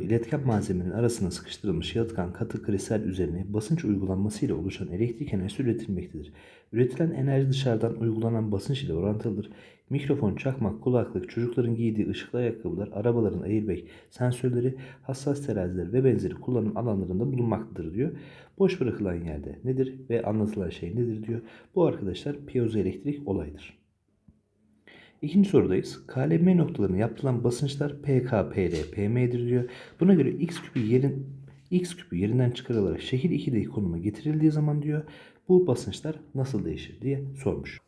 iletken malzemenin arasına sıkıştırılmış yalıtkan katı kristal üzerine basınç uygulanmasıyla oluşan elektrik enerjisi üretilmektedir. Üretilen enerji dışarıdan uygulanan basınç ile orantılıdır. Mikrofon, çakmak, kulaklık, çocukların giydiği ışıklı ayakkabılar, arabaların airbag, sensörleri, hassas teraziler ve benzeri kullanım alanlarında bulunmaktadır diyor. Boş bırakılan yerde nedir ve anlatılan şey nedir diyor. Bu arkadaşlar piyozoelektrik olaydır. İkinci sorudayız. KLM noktalarına yapılan basınçlar PK, PD, PM'dir diyor. Buna göre x küpü yerin x küpü yerinden çıkarılarak şekil 2'deki konuma getirildiği zaman diyor bu basınçlar nasıl değişir diye sormuş.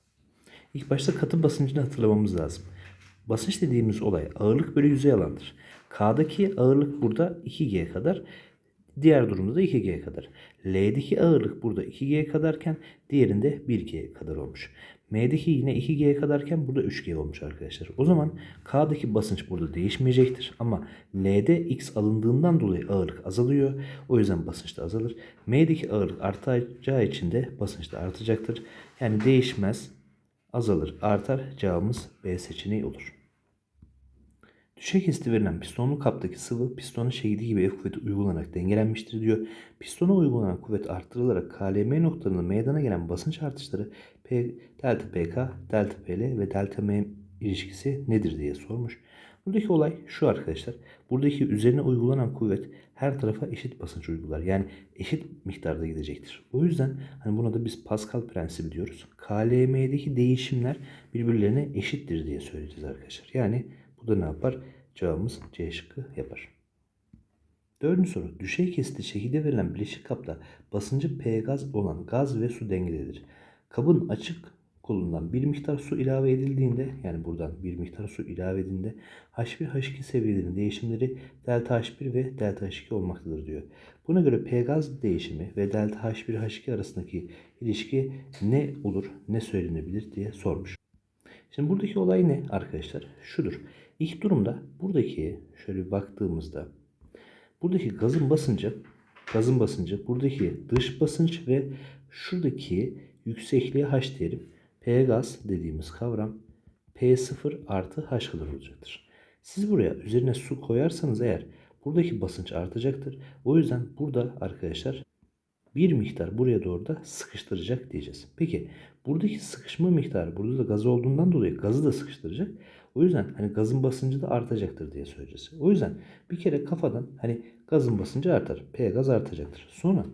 İlk başta katı basıncını hatırlamamız lazım. Basınç dediğimiz olay ağırlık bölü yüzey alandır. K'daki ağırlık burada 2G kadar. Diğer durumda da 2G kadar. L'deki ağırlık burada 2G kadarken diğerinde 1G kadar olmuş. M'deki yine 2G kadarken burada 3G olmuş arkadaşlar. O zaman K'daki basınç burada değişmeyecektir. Ama L'de X alındığından dolayı ağırlık azalıyor. O yüzden basınç da azalır. M'deki ağırlık artacağı için de basınç da artacaktır. Yani değişmez, azalır, artar. Cevabımız B seçeneği olur. Düşey kesti verilen pistonlu kaptaki sıvı pistonun şekli gibi F kuvveti uygulanarak dengelenmiştir diyor. Pistona uygulanan kuvvet arttırılarak KLM noktalarında meydana gelen basınç artışları P, delta PK, delta PL ve delta M ilişkisi nedir diye sormuş. Buradaki olay şu arkadaşlar. Buradaki üzerine uygulanan kuvvet her tarafa eşit basınç uygular. Yani eşit miktarda gidecektir. O yüzden hani buna da biz Pascal prensibi diyoruz. KLM'deki değişimler birbirlerine eşittir diye söyleyeceğiz arkadaşlar. Yani bu da ne yapar? Cevabımız C şıkkı yapar. Dördüncü soru. Düşey kesiti şekilde verilen bileşik kapta basıncı P gaz olan gaz ve su dengededir. Kabın açık kolundan bir miktar su ilave edildiğinde yani buradan bir miktar su ilave edildiğinde H1 H2 seviyelerinin değişimleri delta H1 ve delta H2 olmaktadır diyor. Buna göre P gaz değişimi ve delta H1 H2 arasındaki ilişki ne olur ne söylenebilir diye sormuş. Şimdi buradaki olay ne arkadaşlar? Şudur. İlk durumda buradaki şöyle bir baktığımızda buradaki gazın basıncı gazın basıncı buradaki dış basınç ve şuradaki yüksekliğe H diyelim. P gaz dediğimiz kavram P0 artı H kadar olacaktır. Siz buraya üzerine su koyarsanız eğer buradaki basınç artacaktır. O yüzden burada arkadaşlar bir miktar buraya doğru da sıkıştıracak diyeceğiz. Peki buradaki sıkışma miktarı burada da gaz olduğundan dolayı gazı da sıkıştıracak. O yüzden hani gazın basıncı da artacaktır diye söyleyeceğiz. O yüzden bir kere kafadan hani gazın basıncı artar. P gaz artacaktır. Sonra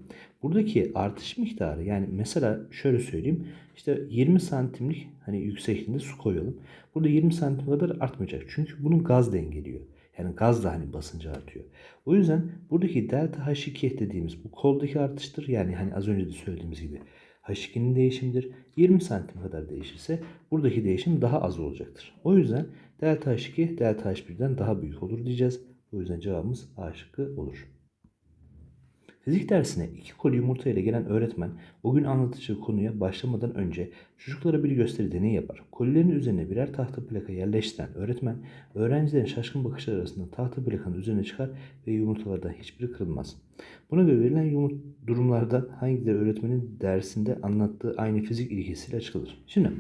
buradaki artış miktarı yani mesela şöyle söyleyeyim. işte 20 santimlik hani yüksekliğinde su koyalım. Burada 20 santim kadar artmayacak. Çünkü bunun gaz dengeliyor. Yani gaz da hani basıncı artıyor. O yüzden buradaki delta H2 dediğimiz bu koldaki artıştır. Yani hani az önce de söylediğimiz gibi H2'nin değişimidir. 20 santim kadar değişirse buradaki değişim daha az olacaktır. O yüzden delta H2 delta H1'den daha büyük olur diyeceğiz. O yüzden cevabımız A şıkkı olur. Fizik dersine iki koli yumurta ile gelen öğretmen o gün anlatacağı konuya başlamadan önce çocuklara bir gösteri deneyi yapar. Kolilerin üzerine birer tahta plaka yerleştiren öğretmen öğrencilerin şaşkın bakışları arasında tahta plakanın üzerine çıkar ve yumurtalardan hiçbiri kırılmaz. Buna göre verilen yumurt durumlardan hangileri öğretmenin dersinde anlattığı aynı fizik ilkesiyle açıklanır. Şimdi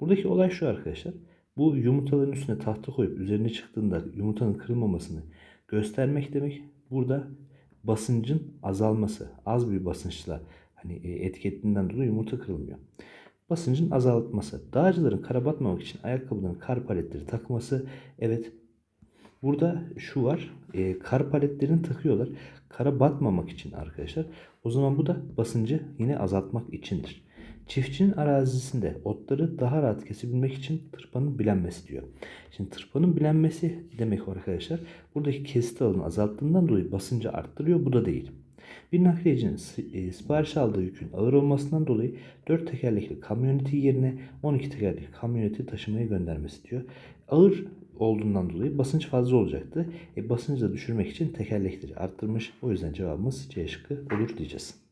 buradaki olay şu arkadaşlar. Bu yumurtaların üstüne tahta koyup üzerine çıktığında yumurtanın kırılmamasını göstermek demek. Burada basıncın azalması, az bir basınçla hani e, etiketinden dolayı yumurta kırılmıyor. Basıncın azaltması, dağcıların kara batmamak için ayakkabıların kar paletleri takması. Evet burada şu var, e, kar paletlerini takıyorlar. Kara batmamak için arkadaşlar. O zaman bu da basıncı yine azaltmak içindir. Çiftçinin arazisinde otları daha rahat kesebilmek için tırpanın bilenmesi diyor. Şimdi tırpanın bilenmesi demek arkadaşlar buradaki kesit alanı azalttığından dolayı basıncı arttırıyor. Bu da değil. Bir nakliyecinin e, sipariş aldığı yükün ağır olmasından dolayı 4 tekerlekli kamyoneti yerine 12 tekerlekli kamyoneti taşımaya göndermesi diyor. Ağır olduğundan dolayı basınç fazla olacaktı. E, basıncı da düşürmek için tekerlekleri arttırmış. O yüzden cevabımız C şıkkı olur diyeceğiz.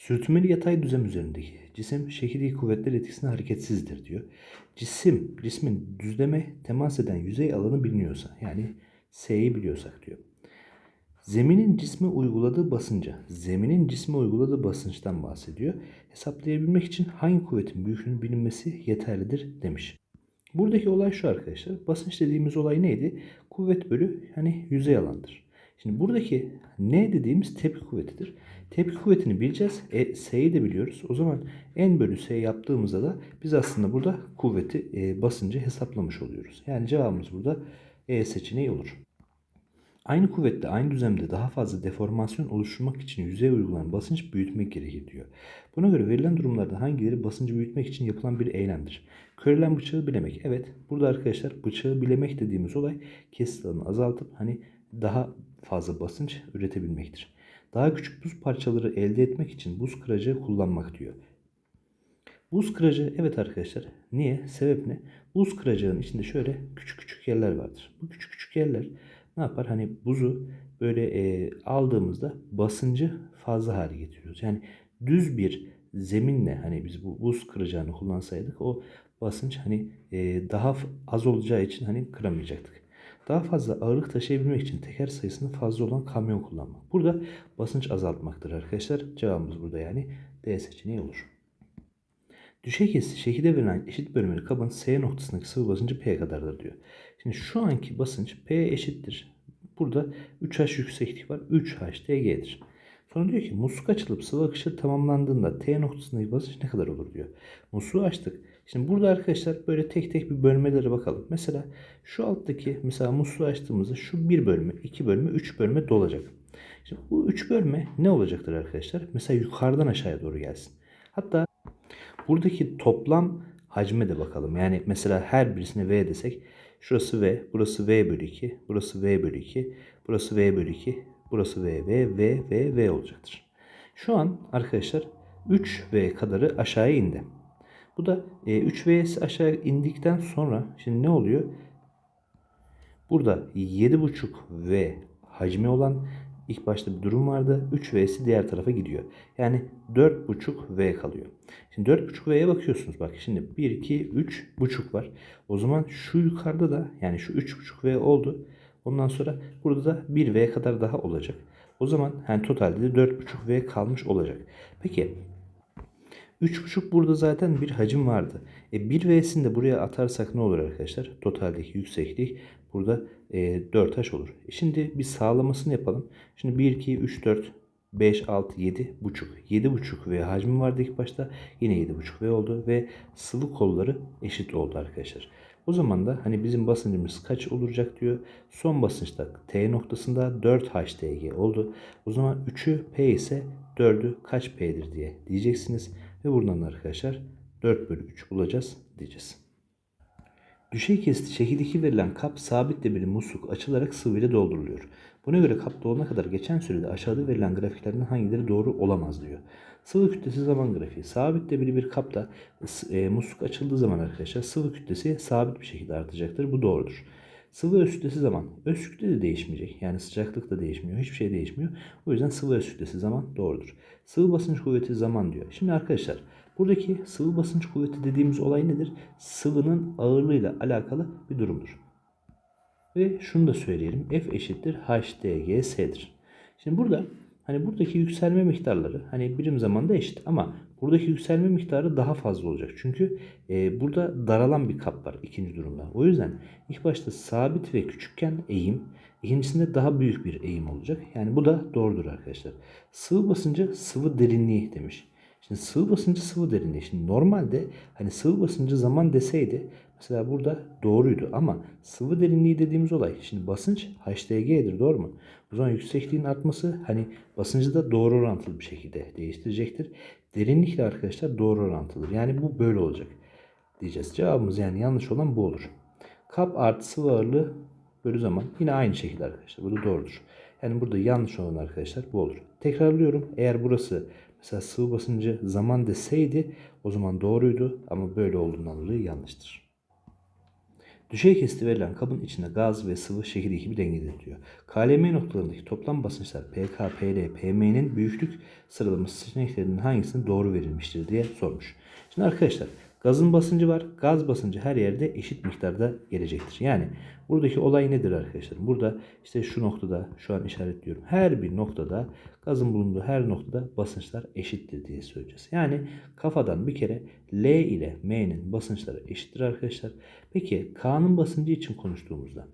Sürtünmeli yatay düzlem üzerindeki cisim şekil kuvvetler etkisinde hareketsizdir diyor. Cisim, cismin düzleme temas eden yüzey alanı biliniyorsa yani S'yi biliyorsak diyor. Zeminin cisme uyguladığı basınca, zeminin cisme uyguladığı basınçtan bahsediyor. Hesaplayabilmek için hangi kuvvetin büyüklüğünün bilinmesi yeterlidir demiş. Buradaki olay şu arkadaşlar. Basınç dediğimiz olay neydi? Kuvvet bölü hani yüzey alandır. Şimdi buradaki N dediğimiz tepki kuvvetidir. Tepki kuvvetini bileceğiz. E, S'yi de biliyoruz. O zaman N bölü S yaptığımızda da biz aslında burada kuvveti e, basıncı hesaplamış oluyoruz. Yani cevabımız burada E seçeneği olur. Aynı kuvvetle aynı düzlemde daha fazla deformasyon oluşturmak için yüzeye uygulanan basınç büyütmek gerekir diyor. Buna göre verilen durumlarda hangileri basıncı büyütmek için yapılan bir eylemdir? Körelen bıçağı bilemek. Evet burada arkadaşlar bıçağı bilemek dediğimiz olay kesit alanını azaltıp hani daha fazla basınç üretebilmektir. Daha küçük buz parçaları elde etmek için buz kıracağı kullanmak diyor. Buz kıracağı evet arkadaşlar. Niye? Sebep ne? Buz kıracağının içinde şöyle küçük küçük yerler vardır. Bu küçük küçük yerler ne yapar? Hani buzu böyle e, aldığımızda basıncı fazla hale getiriyoruz. Yani düz bir zeminle hani biz bu buz kıracağını kullansaydık o basınç hani e, daha az olacağı için hani kıramayacaktık. Daha fazla ağırlık taşıyabilmek için teker sayısının fazla olan kamyon kullanmak. Burada basınç azaltmaktır arkadaşlar. Cevabımız burada yani D seçeneği olur. Düşey kesiti şekilde verilen eşit bölümleri kabın S noktasındaki sıvı basıncı P kadardır diyor. Şimdi şu anki basınç P eşittir. Burada 3H yükseklik var. 3H dg'dir. Sonra diyor ki musluk açılıp sıvı akışı tamamlandığında T noktasındaki basınç ne kadar olur diyor. Musluğu açtık. Şimdi burada arkadaşlar böyle tek tek bir bölmelere bakalım. Mesela şu alttaki mesela musluğu açtığımızda şu bir bölme, iki bölme, üç bölme dolacak. Şimdi bu üç bölme ne olacaktır arkadaşlar? Mesela yukarıdan aşağıya doğru gelsin. Hatta Buradaki toplam hacme de bakalım. Yani mesela her birisine V desek şurası V, burası V bölü 2, burası V bölü 2, burası V bölü 2, burası V, V, V, V, V olacaktır. Şu an arkadaşlar 3V kadarı aşağıya indi. Bu da e, 3V'si aşağı indikten sonra şimdi ne oluyor? Burada 7,5V hacmi olan ilk başta bir durum vardı. 3V'si diğer tarafa gidiyor. Yani 4,5V kalıyor. Şimdi 4,5V'ye bakıyorsunuz. Bak şimdi 1, 2, 3 buçuk var. O zaman şu yukarıda da yani şu 3,5V oldu. Ondan sonra burada da 1V kadar daha olacak. O zaman yani totalde de 4,5V kalmış olacak. Peki 3,5 burada zaten bir hacim vardı. E 1V'sini de buraya atarsak ne olur arkadaşlar? Totaldeki yükseklik burada e, 4H olur. E şimdi bir sağlamasını yapalım. Şimdi 1, 2, 3, 4, 5, 6, 7 buçuk. 7 buçuk V hacmi vardı ilk başta. Yine 7 buçuk V oldu ve sıvı kolları eşit oldu arkadaşlar. O zaman da hani bizim basıncımız kaç olacak diyor. Son basınçta T noktasında 4 HDG oldu. O zaman 3'ü P ise 4'ü kaç P'dir diye diyeceksiniz. Ve buradan da arkadaşlar 4 bölü 3 bulacağız diyeceğiz. Düşey kesiti şekildeki verilen kap sabit debili musluk açılarak sıvıyla dolduruluyor. Buna göre kap dolana kadar geçen sürede aşağıda verilen grafiklerden hangileri doğru olamaz diyor. Sıvı kütlesi zaman grafiği. Sabit debili bir kapta e, musluk açıldığı zaman arkadaşlar sıvı kütlesi sabit bir şekilde artacaktır. Bu doğrudur. Sıvı öz zaman. Öz de değişmeyecek. Yani sıcaklık da değişmiyor. Hiçbir şey değişmiyor. O yüzden sıvı öz zaman doğrudur. Sıvı basınç kuvveti zaman diyor. Şimdi arkadaşlar buradaki sıvı basınç kuvveti dediğimiz olay nedir? Sıvının ağırlığıyla alakalı bir durumdur. Ve şunu da söyleyelim. F eşittir HDGS'dir. Şimdi burada hani buradaki yükselme miktarları hani birim zamanda eşit ama buradaki yükselme miktarı daha fazla olacak. Çünkü e, burada daralan bir kap var ikinci durumda. O yüzden ilk başta sabit ve küçükken eğim, ikincisinde daha büyük bir eğim olacak. Yani bu da doğrudur arkadaşlar. Sıvı basıncı sıvı derinliği demiş. Şimdi sıvı basıncı sıvı derinliği. Şimdi normalde hani sıvı basıncı zaman deseydi mesela burada doğruydu ama sıvı derinliği dediğimiz olay şimdi basınç HDG'dir doğru mu? O zaman yüksekliğin artması hani basıncı da doğru orantılı bir şekilde değiştirecektir. Derinlikle arkadaşlar doğru orantılıdır. Yani bu böyle olacak diyeceğiz. Cevabımız yani yanlış olan bu olur. Kap artı sıvı ağırlığı bölü zaman yine aynı şekilde arkadaşlar. Bu da doğrudur. Yani burada yanlış olan arkadaşlar bu olur. Tekrarlıyorum. Eğer burası mesela sıvı basıncı zaman deseydi o zaman doğruydu ama böyle olduğundan dolayı yanlıştır. Düşey kesiti verilen kabın içinde gaz ve sıvı şekil ekibi dengedir diyor. KLM noktalarındaki toplam basınçlar PK, PL, PM'nin büyüklük sıralaması seçeneklerinden hangisine doğru verilmiştir diye sormuş. Şimdi arkadaşlar gazın basıncı var. Gaz basıncı her yerde eşit miktarda gelecektir. Yani buradaki olay nedir arkadaşlar? Burada işte şu noktada şu an işaretliyorum. Her bir noktada gazın bulunduğu her noktada basınçlar eşittir diye söyleyeceğiz. Yani kafadan bir kere L ile M'nin basınçları eşittir arkadaşlar. Peki K'nın basıncı için konuştuğumuzda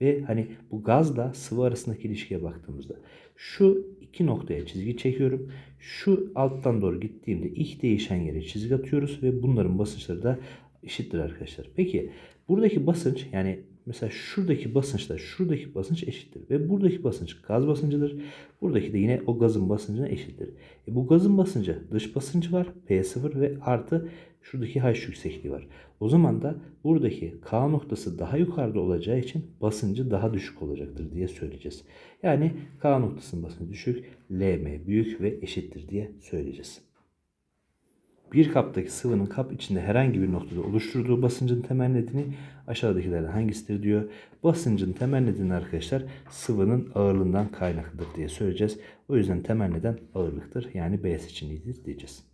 Ve hani bu gazla sıvı arasındaki ilişkiye baktığımızda şu iki noktaya çizgi çekiyorum. Şu alttan doğru gittiğimde ilk değişen yere çizgi atıyoruz ve bunların basınçları da eşittir arkadaşlar. Peki buradaki basınç yani mesela şuradaki basınçla şuradaki basınç eşittir. Ve buradaki basınç gaz basıncıdır. Buradaki de yine o gazın basıncına eşittir. E bu gazın basıncı dış basıncı var P0 ve artı şuradaki H yüksekliği var. O zaman da buradaki K noktası daha yukarıda olacağı için basıncı daha düşük olacaktır diye söyleyeceğiz. Yani K noktasının basıncı düşük, LM büyük ve eşittir diye söyleyeceğiz. Bir kaptaki sıvının kap içinde herhangi bir noktada oluşturduğu basıncın temel nedeni aşağıdakilerden hangisidir diyor. Basıncın temel nedeni arkadaşlar sıvının ağırlığından kaynaklıdır diye söyleyeceğiz. O yüzden temel neden ağırlıktır. Yani B seçeneğidir diyeceğiz.